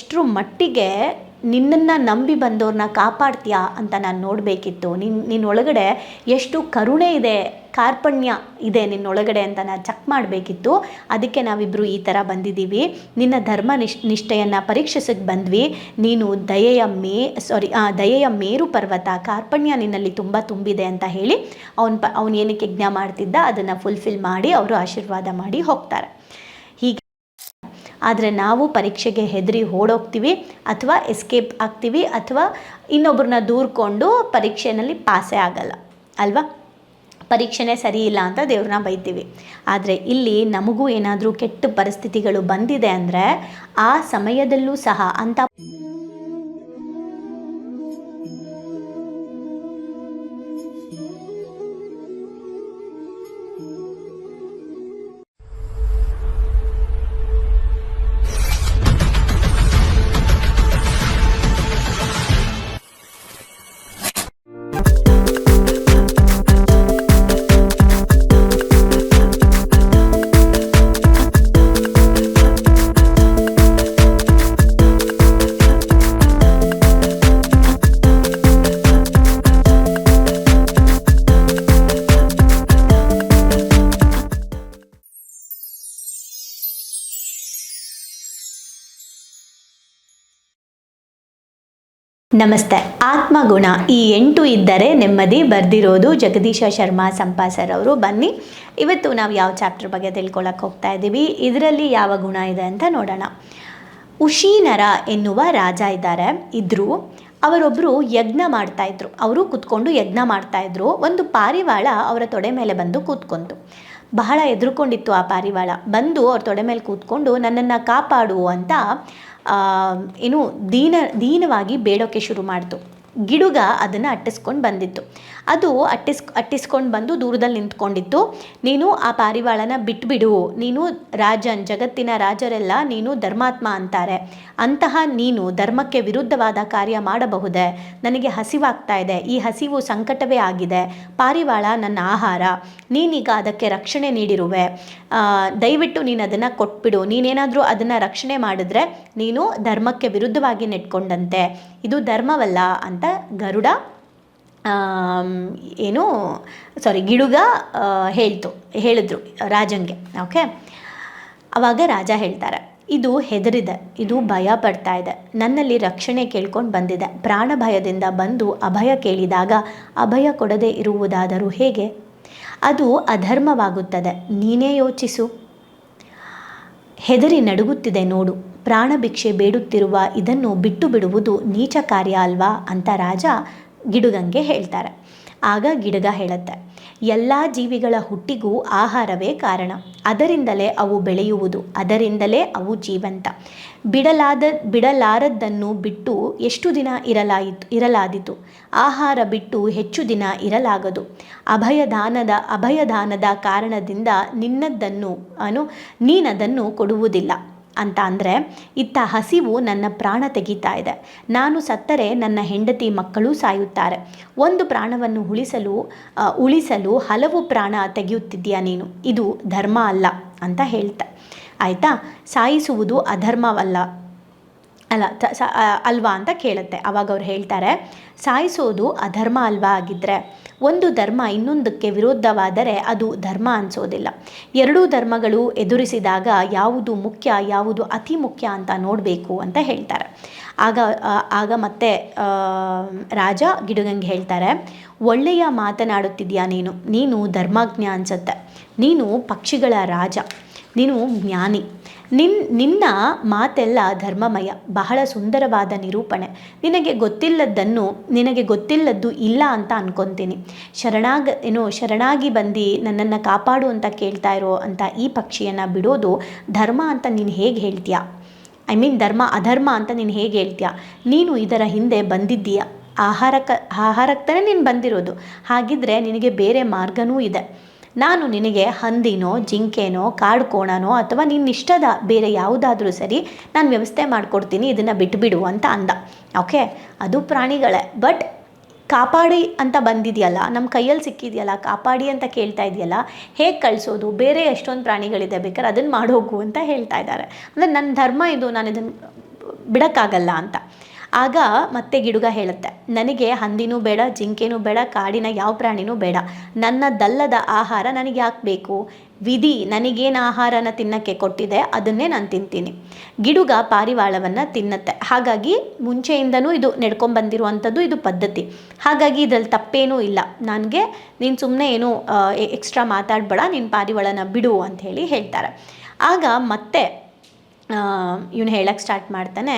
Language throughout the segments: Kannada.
ಎಷ್ಟರ ಮಟ್ಟಿಗೆ ನಿನ್ನನ್ನು ನಂಬಿ ಬಂದವ್ರನ್ನ ಕಾಪಾಡ್ತೀಯಾ ಅಂತ ನಾನು ನೋಡಬೇಕಿತ್ತು. ನಿನ್ನ ನಿನ್ನೊಳಗಡೆ ಎಷ್ಟು ಕರುಣೆ ಇದೆ, ಕಾರ್ಪಣ್ಯ ಇದೆ ನಿನ್ನೊಳಗಡೆ ಅಂತ ನಾನು ಚೆಕ್ ಮಾಡಬೇಕಿತ್ತು. ಅದಕ್ಕೆ ನಾವಿಬ್ಬರು ಈ ಥರ ಬಂದಿದ್ದೀವಿ. ನಿನ್ನ ಧರ್ಮ ನಿಶ್, ನಿಷ್ಠೆಯನ್ನು ಪರೀಕ್ಷಿಸಕ್ಕೆ ಬಂದ್ವಿ. ನೀನು ದಯೆಯ ಮೇ ಸಾರಿ ದಯೆಯ ಮೇರು ಪರ್ವತ, ಕಾರ್ಪಣ್ಯ ನಿನ್ನಲ್ಲಿ ತುಂಬ ತುಂಬಿದೆ ಅಂತ ಹೇಳಿ ಅವನು ಪ ಅವನೇನಕ್ಕೆ ಯಜ್ಞ ಮಾಡ್ತಿದ್ದ ಅದನ್ನು ಫುಲ್ಫಿಲ್ ಮಾಡಿ ಅವರು ಆಶೀರ್ವಾದ ಮಾಡಿ ಹೋಗ್ತಾರೆ. ಹೀಗೆ ಆದರೆ ನಾವು ಪರೀಕ್ಷೆಗೆ ಹೆದರಿ ಓಡೋಗ್ತೀವಿ ಅಥವಾ ಎಸ್ಕೇಪ್ ಆಗ್ತೀವಿ ಅಥವಾ ಇನ್ನೊಬ್ಬರನ್ನ ದೂರ್ಕೊಂಡು ಪರೀಕ್ಷೆಯಲ್ಲಿ ಪಾಸೇ ಆಗಲ್ಲ, ಅಲ್ವಾ? ಪರೀಕ್ಷೆನೇ ಸರಿ ಇಲ್ಲ ಅಂತ ದೇವ್ರನ್ನ ಬೈತೀವಿ. ಆದರೆ ಇಲ್ಲಿ ನಮಗೂ ಏನಾದರೂ ಕೆಟ್ಟ ಪರಿಸ್ಥಿತಿಗಳು ಬಂದಿದೆ ಅಂದರೆ ಆ ಸಮಯದಲ್ಲೂ ಸಹ ಅಂಥ ನಮಸ್ತೆ. ಆತ್ಮಗುಣ ಈ ಎಂಟು ಇದ್ದರೆ ನೆಮ್ಮದಿ ಬರೆದಿರೋದು ಜಗದೀಶ ಶರ್ಮಾ ಸಂಪಾಸರ್ ಅವರು. ಬನ್ನಿ, ಇವತ್ತು ನಾವು ಯಾವ ಚಾಪ್ಟರ್ ಬಗ್ಗೆ ತಿಳ್ಕೊಳಕ್ಕೆ ಹೋಗ್ತಾ ಇದ್ದೀವಿ ಇದರಲ್ಲಿ ಯಾವ ಗುಣ ಇದೆ ಅಂತ ನೋಡೋಣ. ಉಶೀನರ ಎನ್ನುವ ರಾಜ ಇದ್ದಾರೆ ಇದ್ದರು ಅವರೊಬ್ಬರು ಯಜ್ಞ ಮಾಡ್ತಾ ಇದ್ರು. ಅವರು ಕೂತ್ಕೊಂಡು ಯಜ್ಞ ಮಾಡ್ತಾ ಇದ್ರು. ಒಂದು ಪಾರಿವಾಳ ಅವರ ತೊಡೆ ಮೇಲೆ ಬಂದು ಕೂತ್ಕೊಂತು. ಬಹಳ ಎದುರುಕೊಂಡಿತ್ತು ಆ ಪಾರಿವಾಳ. ಬಂದು ಅವ್ರ ತೊಡೆ ಮೇಲೆ ಕೂತ್ಕೊಂಡು, ನನ್ನನ್ನು ಕಾಪಾಡು ಅಂತ ಏನು ದೀನ ದೀನವಾಗಿ ಬೇಡೋಕ್ಕೆ ಶುರು ಮಾಡ್ತು. ಗಿಡುಗ ಅದನ್ನು ಅಟ್ಟಿಸ್ಕೊಂಡು ಬಂದಿತ್ತು. ಅದು ಅಟ್ಟಿಸ್, ಅಟ್ಟಿಸ್ಕೊಂಡು ಬಂದು ದೂರದಲ್ಲಿ ನಿಂತ್ಕೊಂಡಿತ್ತು. ನೀನು ಆ ಪಾರಿವಾಳನ ಬಿಟ್ಬಿಡು. ನೀನು ರಾಜನ್, ಜಗತ್ತಿನ ರಾಜರೆಲ್ಲ ನೀನು ಧರ್ಮಾತ್ಮ ಅಂತಾರೆ. ಅಂತಹ ನೀನು ಧರ್ಮಕ್ಕೆ ವಿರುದ್ಧವಾದ ಕಾರ್ಯ ಮಾಡಬಹುದೇ? ನನಗೆ ಹಸಿವಾಗ್ತಾ ಇದೆ. ಈ ಹಸಿವು ಸಂಕಟವೇ ಆಗಿದೆ. ಪಾರಿವಾಳ ನನ್ನ ಆಹಾರ. ನೀನೀಗ ಅದಕ್ಕೆ ರಕ್ಷಣೆ ನೀಡಿರುವೆ. ದಯವಿಟ್ಟು ನೀನು ಅದನ್ನು ಕೊಟ್ಬಿಡು. ನೀನೇನಾದರೂ ಅದನ್ನು ರಕ್ಷಣೆ ಮಾಡಿದ್ರೆ ನೀನು ಧರ್ಮಕ್ಕೆ ವಿರುದ್ಧವಾಗಿ ನೆಟ್ಕೊಂಡಂತೆ. ಇದು ಧರ್ಮವಲ್ಲ ಅಂತ ಗರುಡ ಏನು ಸಾರಿ ಗಿಡುಗ ಹೇಳ್ತು, ಹೇಳಿದ್ರು ರಾಜಂಗೆ ಓಕೆ ಅವಾಗ ರಾಜ ಹೇಳ್ತಾರೆ, ಇದು ಹೆದರಿದೆ, ಇದು ಭಯ ಪಡ್ತಾ ಇದೆ, ನನ್ನಲ್ಲಿ ರಕ್ಷಣೆ ಕೇಳ್ಕೊಂಡು ಬಂದಿದೆ, ಪ್ರಾಣ ಭಯದಿಂದ ಬಂದು ಅಭಯ ಕೇಳಿದಾಗ ಅಭಯ ಕೊಡದೆ ಇರುವುದಾದರೂ ಹೇಗೆ? ಅದು ಅಧರ್ಮವಾಗುತ್ತದೆ, ನೀನೇ ಯೋಚಿಸು. ಹೆದರಿ ನಡುಗುತ್ತಿದೆ ನೋಡು. ಪ್ರಾಣಭಿಕ್ಷೆ ಬೇಡುತ್ತಿರುವ ಇದನ್ನು ಬಿಟ್ಟು ಬಿಡುವುದು ನೀಚ ಕಾರ್ಯ ಅಲ್ವಾ? ಅಂತ ರಾಜ ಗಿಡುಗಂಗೆ ಹೇಳ್ತಾರೆ. ಆಗ ಗಿಡುಗ ಹೇಳುತ್ತೆ ಎಲ್ಲ ಜೀವಿಗಳ ಹುಟ್ಟಿಗೂ ಆಹಾರವೇ ಕಾರಣ. ಅದರಿಂದಲೇ ಅವು ಬೆಳೆಯುವುದು, ಅದರಿಂದಲೇ ಅವು ಜೀವಂತ. ಬಿಡಲಾದ, ಬಿಡಲಾರದ್ದನ್ನು ಬಿಟ್ಟು ಎಷ್ಟು ದಿನ ಇರಲಾಯಿತು, ಇರಲಾದಿತು. ಆಹಾರ ಬಿಟ್ಟು ಹೆಚ್ಚು ದಿನ ಇರಲಾಗದು. ಅಭಯದಾನದ ಅಭಯದಾನದ ಕಾರಣದಿಂದ ನಿನ್ನದ್ದನ್ನು ಅನು, ನೀನದನ್ನು ಕೊಡುವುದಿಲ್ಲ. ಅಂತ ಅಂದರೆ, ಇತ್ತ ಹಸಿವು ನನ್ನ ಪ್ರಾಣ ತೆಗೀತಾ ಇದೆ. ನಾನು ಸತ್ತರೆ ನನ್ನ ಹೆಂಡತಿ ಮಕ್ಕಳು ಸಾಯುತ್ತಾರೆ. ಒಂದು ಪ್ರಾಣವನ್ನು ಉಳಿಸಲು ಉಳಿಸಲು ಹಲವು ಪ್ರಾಣ ತೆಗೆಯುತ್ತಿದ್ದೀಯ ನೀನು. ಇದು ಧರ್ಮ ಅಲ್ಲ ಅಂತ ಹೇಳ್ತಾ. ಆಯಿತಾ? ಸಾಯಿಸುವುದು ಅಧರ್ಮವಲ್ಲ. ಅಲ್ಲ ಅಲ್ವಾ ಅಂತ ಕೇಳುತ್ತೆ. ಅವಾಗ ಅವ್ರು ಹೇಳ್ತಾರೆ, ಸಾಯಿಸೋದು ಅಧರ್ಮ ಅಲ್ವಾ ಆಗಿದ್ದರೆ ಒಂದು ಧರ್ಮ ಇನ್ನೊಂದಕ್ಕೆ ವಿರುದ್ಧವಾದರೆ ಅದು ಧರ್ಮ ಅನಿಸೋದಿಲ್ಲ. ಎರಡೂ ಧರ್ಮಗಳು ಎದುರಿಸಿದಾಗ ಯಾವುದು ಮುಖ್ಯ, ಯಾವುದು ಅತಿ ಮುಖ್ಯ ಅಂತ ನೋಡಬೇಕು ಅಂತ ಹೇಳ್ತಾರೆ. ಆಗ ಆಗ ಮತ್ತೆ ರಾಜ ಗಿಡಗಂಗೆ ಹೇಳ್ತಾರೆ, ಒಳ್ಳೆಯ ಮಾತನಾಡುತ್ತಿದ್ಯಾ ನೀನು? ನೀನು ಧರ್ಮಜ್ಞ ಅನ್ಸುತ್ತೆ. ನೀನು ಪಕ್ಷಿಗಳ ರಾಜ. ನೀನು ಜ್ಞಾನಿ. ನಿನ್, ನಿನ್ನ ಮಾತೆಲ್ಲ ಧರ್ಮಮಯ, ಬಹಳ ಸುಂದರವಾದ ನಿರೂಪಣೆ. ನಿನಗೆ ಗೊತ್ತಿಲ್ಲದ್ದನ್ನು, ನಿನಗೆ ಗೊತ್ತಿಲ್ಲದ್ದು ಇಲ್ಲ ಅಂತ ಅನ್ಕೊತೀನಿ. ಶರಣಾಗ, ಏನು, ಶರಣಾಗಿ ಬಂದು ನನ್ನನ್ನು ಕಾಪಾಡು ಅಂತ ಕೇಳ್ತಾ ಇರೋ ಅಂತ ಈ ಪಕ್ಷಿಯನ್ನು ಬಿಡೋದು ಧರ್ಮ ಅಂತ ನೀನು ಹೇಗೆ ಹೇಳ್ತೀಯಾ? ಐ ಮೀನ್ ಧರ್ಮ, ಅಧರ್ಮ ಅಂತ ನೀನು ಹೇಗೆ ಹೇಳ್ತೀಯಾ? ನೀನು ಇದರ ಹಿಂದೆ ಬಂದಿದ್ದೀಯ. ಆಹಾರಕ್ಕೆ ಆಹಾರಕ್ಕೇ ನೀನು ಬಂದಿರೋದು. ಹಾಗಿದ್ರೆ ನಿನಗೆ ಬೇರೆ ಮಾರ್ಗನೂ ಇದೆ. ನಾನು ನಿನಗೆ ಹಂದಿನೋ, ಜಿಂಕೆನೋ ಕಾಡು ಕೋಣನೋ ಅಥವಾ ನಿನ್ನ ಇಷ್ಟದ ಬೇರೆ ಯಾವುದಾದ್ರೂ ಸರಿ ನಾನು ವ್ಯವಸ್ಥೆ ಮಾಡಿಕೊಡ್ತೀನಿ, ಇದನ್ನು ಬಿಟ್ಟುಬಿಡು ಅಂತ ಅಂದ. ಓಕೆ? ಅದು ಪ್ರಾಣಿಗಳೇ. ಬಟ್ ಕಾಪಾಡಿ ಅಂತ ಬಂದಿದೆಯಲ್ಲ ನಮ್ಮ ಕೈಯಲ್ಲಿ ಸಿಕ್ಕಿದೆಯಲ್ಲ, ಕಾಪಾಡಿ ಅಂತ ಕೇಳ್ತಾ ಇದೆಯಲ್ಲ, ಹೇಗೆ ಕಳಿಸೋದು? ಬೇರೆ ಎಷ್ಟೊಂದು ಪ್ರಾಣಿಗಳಿದೆ ಬೇಕಾದ್ರೆ ಅದನ್ನು ಮಾಡೋಗು ಅಂತ ಹೇಳ್ತಾ ಇದ್ದಾರೆ. ಅಂದರೆ ನನ್ನ ಧರ್ಮ ಇದು, ನಾನು ಇದನ್ನು ಬಿಡೋಕ್ಕಾಗಲ್ಲ ಅಂತ. ಆಗ ಮತ್ತೆ ಗಿಡುಗ ಹೇಳುತ್ತೆ, ನನಗೆ ಹಂದಿನೂ ಬೇಡ, ಜಿಂಕೆನೂ ಬೇಡ, ಕಾಡಿನ ಯಾವ ಪ್ರಾಣಿನೂ ಬೇಡ. ನನ್ನದಲ್ಲದ ಆಹಾರ ನನಗೆ ಯಾಕೆ ಬೇಕು? ವಿಧಿ ನನಗೇನು ಆಹಾರನ ತಿನ್ನಕ್ಕೆ ಕೊಟ್ಟಿದೆ, ಅದನ್ನೇ ನಾನು ತಿಂತೀನಿ. ಗಿಡುಗ ಪಾರಿವಾಳವನ್ನು ತಿನ್ನತ್ತೆ. ಹಾಗಾಗಿ ಮುಂಚೆಯಿಂದನೂ ಇದು ನಡ್ಕೊಂಬಂದಿರುವಂಥದ್ದು ಇದು ಪದ್ಧತಿ. ಹಾಗಾಗಿ ಇದರಲ್ಲಿ ತಪ್ಪೇನೂ ಇಲ್ಲ. ನನಗೆ, ನೀನು ಸುಮ್ಮನೆ ಏನು ಎಕ್ಸ್ಟ್ರಾ ಮಾತಾಡಬೇಡ, ನೀನು ಪಾರಿವಾಳನ ಬಿಡು ಅಂತ ಹೇಳಿ ಹೇಳ್ತಾರೆ. ಆಗ ಮತ್ತೆ ಇವನು ಹೇಳಕ್ಕೆ ಸ್ಟಾರ್ಟ್ ಮಾಡ್ತಾನೆ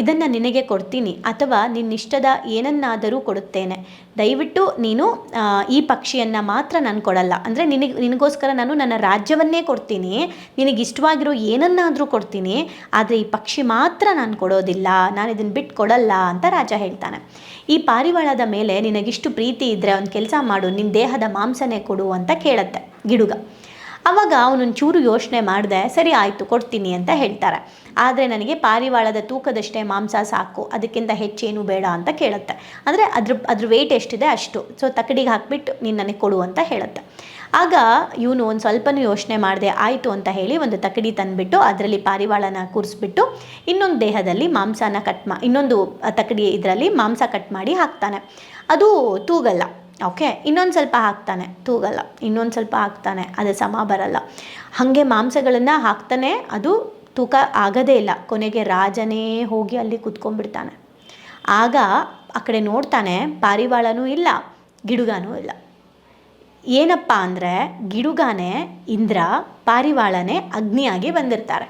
ಇದನ್ನು ನಿನಗೆ ಕೊಡ್ತೀನಿ ಅಥವಾ ನಿನ್ನಿಷ್ಟದ ಏನನ್ನಾದರೂ ಕೊಡುತ್ತೇನೆ. ದಯವಿಟ್ಟು ನೀನು ಈ ಪಕ್ಷಿಯನ್ನು ಮಾತ್ರ ನಾನು ಕೊಡಲ್ಲ. ಅಂದರೆ ನಿನಗೆ, ನಿನಗೋಸ್ಕರ ನಾನು ನನ್ನ ರಾಜ್ಯವನ್ನೇ ಕೊಡ್ತೀನಿ. ನಿನಗೆ ಇಷ್ಟವಾಗಿರೋ ಏನನ್ನಾದರೂ ಕೊಡ್ತೀನಿ. ಆದರೆ ಈ ಪಕ್ಷಿ ಮಾತ್ರ ನಾನು ಕೊಡೋದಿಲ್ಲ. ನಾನು ಇದನ್ನು ಬಿಟ್ಟು ಕೊಡಲ್ಲ, ಅಂತ ರಾಜ ಹೇಳ್ತಾನೆ. ಈ ಪಾರಿವಾಳದ ಮೇಲೆ ನಿನಗಿಷ್ಟು ಪ್ರೀತಿ ಇದ್ದರೆ ಒಂದು ಕೆಲಸ ಮಾಡು ನಿನ್ನ ದೇಹದ ಮಾಂಸನೇ ಕೊಡು ಅಂತ ಕೇಳುತ್ತೆ ಗಿಡುಗ. ಅವಾಗ ಅವನೊಂದು ಚೂರು ಯೋಚನೆ ಮಾಡಿದೆ, ಸರಿ ಆಯಿತು, ಕೊಡ್ತೀನಿ ಅಂತ ಹೇಳ್ತಾರೆ. ಆದರೆ ನನಗೆ ಪಾರಿವಾಳದ ತೂಕದಷ್ಟೇ ಮಾಂಸ ಸಾಕು, ಅದಕ್ಕಿಂತ ಹೆಚ್ಚೇನು ಬೇಡ ಅಂತ ಕೇಳುತ್ತೆ. ಅಂದರೆ ಅದ್ರ ಅದ್ರ ವೆಯ್ಟ್ ಎಷ್ಟಿದೆ ಅಷ್ಟು. ಸೊ ತಕಡಿಗೆ ಹಾಕ್ಬಿಟ್ಟು ನೀನು ನನಗೆ ಕೊಡು ಅಂತ ಹೇಳುತ್ತೆ. ಆಗ ಇವನು ಒಂದು ಸ್ವಲ್ಪನೂ ಯೋಚನೆ ಮಾಡಿದೆ, ಆಯಿತು ಅಂತ ಹೇಳಿ ಒಂದು ತಕಡಿ ತಂದುಬಿಟ್ಟು ಅದರಲ್ಲಿ ಪಾರಿವಾಳನ ಕೂರಿಸ್ಬಿಟ್ಟು ಇನ್ನೊಂದು ದೇಹದಲ್ಲಿ ಮಾಂಸನ ಕಟ್ ಮಾ, ಇನ್ನೊಂದು ತಕಡಿ ಇದರಲ್ಲಿ ಮಾಂಸ ಕಟ್ ಮಾಡಿ ಹಾಕ್ತಾನೆ. ಅದು ತೂಗಲ್ಲ. ಓಕೆ ಇನ್ನೊಂದು ಸ್ವಲ್ಪ ಹಾಕ್ತಾನೆ, ತೂಗಲ್ಲ. ಇನ್ನೊಂದು ಸ್ವಲ್ಪ ಹಾಕ್ತಾನೆ, ಅದು ಸಮ ಬರಲ್ಲ. ಹಾಗೆ ಮಾಂಸಗಳನ್ನು ಹಾಕ್ತಾನೆ, ಅದು ತೂಕ ಆಗೋದೇ ಇಲ್ಲ. ಕೊನೆಗೆ ರಾಜನೇ ಹೋಗಿ ಅಲ್ಲಿ ಕುತ್ಕೊಂಡ್ಬಿಡ್ತಾನೆ. ಆಗ ಆ ಕಡೆ ನೋಡ್ತಾನೆ, ಪಾರಿವಾಳನೂ ಇಲ್ಲ, ಗಿಡುಗಾನೂ ಇಲ್ಲ. ಏನಪ್ಪ ಅಂದರೆ, ಗಿಡುಗಾನೆ ಇಂದ್ರ ಪಾರಿವಾಳನೇ ಅಗ್ನಿಯಾಗಿ ಬಂದಿರ್ತಾರೆ.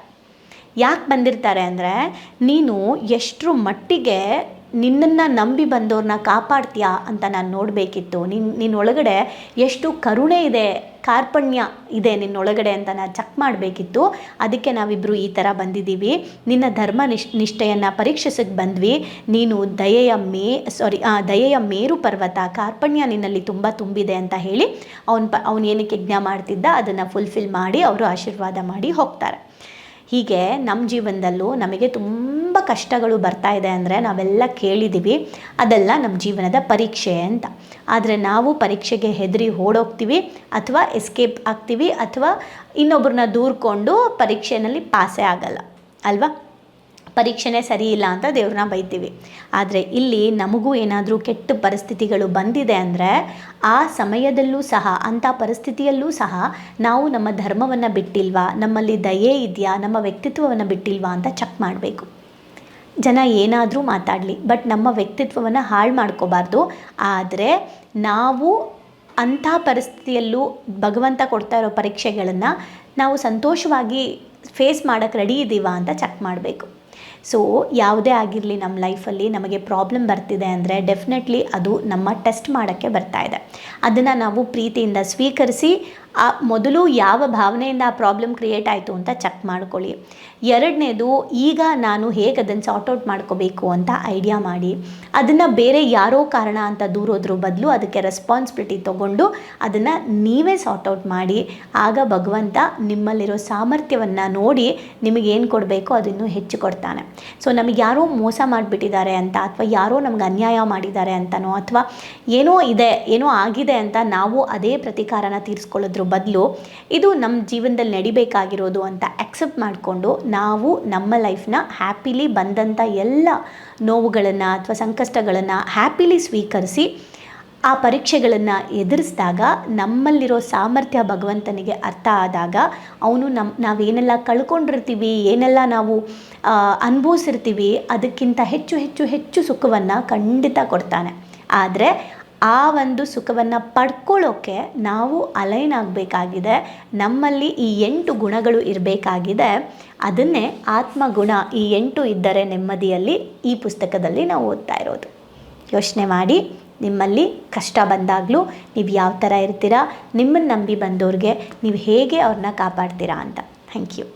ಯಾಕೆ ಬಂದಿರ್ತಾರೆ ಅಂದರೆ, ನೀನು ಎಷ್ಟರ ಮಟ್ಟಿಗೆ ನಿನ್ನನ್ನು ನಂಬಿ ಬಂದವ್ರನ್ನ ಕಾಪಾಡ್ತೀಯಾ ಅಂತ ನಾನು ನೋಡಬೇಕಿತ್ತು. ನಿನ್ನ ನಿನ್ನೊಳಗಡೆ ಎಷ್ಟು ಕರುಣೆ ಇದೆ, ಕಾರ್ಪಣ್ಯ ಇದೆ ನಿನ್ನೊಳಗಡೆ ಅಂತ ನಾನು ಚೆಕ್ ಮಾಡಬೇಕಿತ್ತು. ಅದಕ್ಕೆ ನಾವಿಬ್ಬರು ಈ ಥರ ಬಂದಿದ್ದೀವಿ. ನಿನ್ನ ಧರ್ಮ ನಿಶ್, ನಿಷ್ಠೆಯನ್ನು ಪರೀಕ್ಷಿಸಕ್ಕೆ ಬಂದ್ವಿ. ನೀನು ದಯೆಯ ಮೇ ಸಾರಿ ದಯೆಯ ಮೇರು ಪರ್ವತ, ಕಾರ್ಪಣ್ಯ ನಿನ್ನಲ್ಲಿ ತುಂಬ ತುಂಬಿದೆ ಅಂತ ಹೇಳಿ ಅವನು ಪ, ಅವನು ಏನಕ್ಕೆ ಯಜ್ಞ ಮಾಡ್ತಿದ್ದ ಅದನ್ನು ಫುಲ್ಫಿಲ್ ಮಾಡಿ ಅವರು ಆಶೀರ್ವಾದ ಮಾಡಿ ಹೋಗ್ತಾರೆ. ಹೀಗೆ ನಮ್ಮ ಜೀವನದಲ್ಲೂ ನಮಗೆ ತುಂಬ ಕಷ್ಟಗಳು ಬರ್ತಾ ಇದೆ ಅಂದರೆ ನಾವೆಲ್ಲ ಕೇಳಿದ್ದೀವಿ ಅದೆಲ್ಲ ನಮ್ಮ ಜೀವನದ ಪರೀಕ್ಷೆ ಅಂತ. ಆದರೆ ನಾವು ಪರೀಕ್ಷೆಗೆ ಹೆದರಿ ಓಡೋಗ್ತೀವಿ ಅಥವಾ ಎಸ್ಕೇಪ್ ಆಗ್ತೀವಿ ಅಥವಾ ಇನ್ನೊಬ್ಬರನ್ನ ದೂರ್ಕೊಂಡು ಪರೀಕ್ಷೆಯಲ್ಲಿ ಪಾಸೇ ಆಗಲ್ಲ, ಅಲ್ವಾ? ಪರೀಕ್ಷೆನೇ ಸರಿ ಇಲ್ಲ ಅಂತ ದೇವ್ರನ್ನ ಬೈತೀವಿ. ಆದರೆ ಇಲ್ಲಿ ನಮಗೂ ಏನಾದರೂ ಕೆಟ್ಟ ಪರಿಸ್ಥಿತಿಗಳು ಬಂದಿದೆ ಅಂದರೆ ಆ ಸಮಯದಲ್ಲೂ ಸಹ, ಅಂಥ ಪರಿಸ್ಥಿತಿಯಲ್ಲೂ ಸಹ ನಾವು ನಮ್ಮ ಧರ್ಮವನ್ನು ಬಿಟ್ಟಿಲ್ವಾ? ನಮ್ಮಲ್ಲಿ ದಯೆ ಇದೆಯಾ? ನಮ್ಮ ವ್ಯಕ್ತಿತ್ವವನ್ನು ಬಿಟ್ಟಿಲ್ವಾ ಅಂತ ಚೆಕ್ ಮಾಡಬೇಕು. ಜನ ಏನಾದರೂ ಮಾತಾಡಲಿ ಬಟ್ ನಮ್ಮ ವ್ಯಕ್ತಿತ್ವವನ್ನು ಹಾಳು ಮಾಡ್ಕೋಬಾರ್ದು. ಆದರೆ ನಾವು ಅಂಥ ಪರಿಸ್ಥಿತಿಯಲ್ಲೂ ಭಗವಂತ ಕೊಡ್ತಾ ಇರೋ ಪರೀಕ್ಷೆಗಳನ್ನು ನಾವು ಸಂತೋಷವಾಗಿ ಫೇಸ್ ಮಾಡೋಕ್ಕೆ ರೆಡಿ ಇದ್ದೀವಾ ಅಂತ ಚೆಕ್ ಮಾಡಬೇಕು. ಸೊ ಯಾವುದೇ ಆಗಿರಲಿ ನಮ್ಮ ಲೈಫಲ್ಲಿ ನಮಗೆ ಪ್ರಾಬ್ಲಮ್ ಬರ್ತಿದೆ ಅಂದರೆ ಡೆಫಿನೆಟ್ಲಿ ಅದು ನಮ್ಮ ಟೆಸ್ಟ್ ಮಾಡೋಕ್ಕೆ ಬರ್ತಾ ಇದೆ. ಅದನ್ನು ನಾವು ಪ್ರೀತಿಯಿಂದ ಸ್ವೀಕರಿಸಿ ಆ ಮೊದಲು ಯಾವ ಭಾವನೆಯಿಂದ ಆ ಪ್ರಾಬ್ಲಮ್ ಕ್ರಿಯೇಟ್ ಆಯಿತು ಅಂತ ಚೆಕ್ ಮಾಡ್ಕೊಳ್ಳಿ. ಎರಡನೇದು, ಈಗ ನಾನು ಹೇಗೆ ಅದನ್ನು ಸಾರ್ಟ್ ಔಟ್ ಮಾಡ್ಕೋಬೇಕು ಅಂತ ಐಡಿಯಾ ಮಾಡಿ. ಅದನ್ನು ಬೇರೆ ಯಾರೋ ಕಾರಣ ಅಂತ ದೂರೋದ್ರ ಬದಲು ಅದಕ್ಕೆ ರೆಸ್ಪಾನ್ಸಿಬಿಲಿಟಿ ತೊಗೊಂಡು ಅದನ್ನು ನೀವೇ ಸಾರ್ಟ್ ಔಟ್ ಮಾಡಿ. ಆಗ ಭಗವಂತ ನಿಮ್ಮಲ್ಲಿರೋ ಸಾಮರ್ಥ್ಯವನ್ನು ನೋಡಿ ನಿಮಗೇನು ಕೊಡಬೇಕೋ ಅದನ್ನು ಹೆಚ್ಚು ಕೊಡ್ತಾನೆ. ಸೊ ನಮಗೆ ಯಾರೋ ಮೋಸ ಮಾಡಿಬಿಟ್ಟಿದ್ದಾರೆ ಅಂತ ಅಥವಾ ಯಾರೋ ನಮ್ಗೆ ಅನ್ಯಾಯ ಮಾಡಿದ್ದಾರೆ ಅಂತನೋ ಅಥವಾ ಏನೋ ಇದೆ, ಏನೋ ಆಗಿದೆ ಅಂತ ನಾವು ಅದೇ ಪ್ರತಿಕಾರನ ತೀರಿಸ್ಕೊಳ್ಳೋದ್ರ ಬದಲು ಇದು ನಮ್ಮ ಜೀವನದಲ್ಲಿ ನಡಿಬೇಕಾಗಿರೋದು ಅಂತ ಅಕ್ಸೆಪ್ಟ್ ಮಾಡಿಕೊಂಡು ನಾವು ನಮ್ಮ ಲೈಫ್ನ ಹ್ಯಾಪಿಲಿ ಬಂದಂಥ ಎಲ್ಲ ನೋವುಗಳನ್ನು ಅಥವಾ ಸಂಕಷ್ಟಗಳನ್ನು ಹ್ಯಾಪಿಲಿ ಸ್ವೀಕರಿಸಿ ಆ ಪರೀಕ್ಷೆಗಳನ್ನು ಎದುರಿಸಿದಾಗ ನಮ್ಮಲ್ಲಿರೋ ಸಾಮರ್ಥ್ಯ ಭಗವಂತನಿಗೆ ಅರ್ಥ ಆದಾಗ ಅವನು ನಮ್ಮ ನಾವೇನೆಲ್ಲ ಕಳ್ಕೊಂಡಿರ್ತೀವಿ, ಏನೆಲ್ಲ ನಾವು ಅನುಭವಿಸಿರ್ತೀವಿ ಅದಕ್ಕಿಂತ ಹೆಚ್ಚು ಹೆಚ್ಚು ಹೆಚ್ಚು ಸುಖವನ್ನು ಖಂಡಿತ ಕೊಡ್ತಾನೆ. ಆದರೆ ಆ ಒಂದು ಸುಖವನ್ನು ಪಡ್ಕೊಳ್ಳೋಕ್ಕೆ ನಾವು ಅಲೈನ್ ಆಗಬೇಕಾಗಿದೆ. ನಮ್ಮಲ್ಲಿ ಈ ಎಂಟು ಗುಣಗಳು ಇರಬೇಕಾಗಿದೆ. ಅದನ್ನೇ ಆತ್ಮಗುಣ ಈ ಎಂಟು ಇದ್ದರೆ ನೆಮ್ಮದಿಯಲ್ಲಿ ಈ ಪುಸ್ತಕದಲ್ಲಿ ನಾವು ಓದ್ತಾ ಇರೋದು. ಯೋಚನೆ ಮಾಡಿ, ನಿಮ್ಮಲ್ಲಿ ಕಷ್ಟ ಬಂದಾಗಲೂ ನೀವು ಯಾವ ಥರ ಇರ್ತೀರಾ ನಿಮ್ಮನ್ನು ನಂಬಿ ಬಂದವ್ರಿಗೆ ನೀವು ಹೇಗೆ ಅವ್ರನ್ನ ಕಾಪಾಡ್ತೀರಾ ಅಂತ. Thank you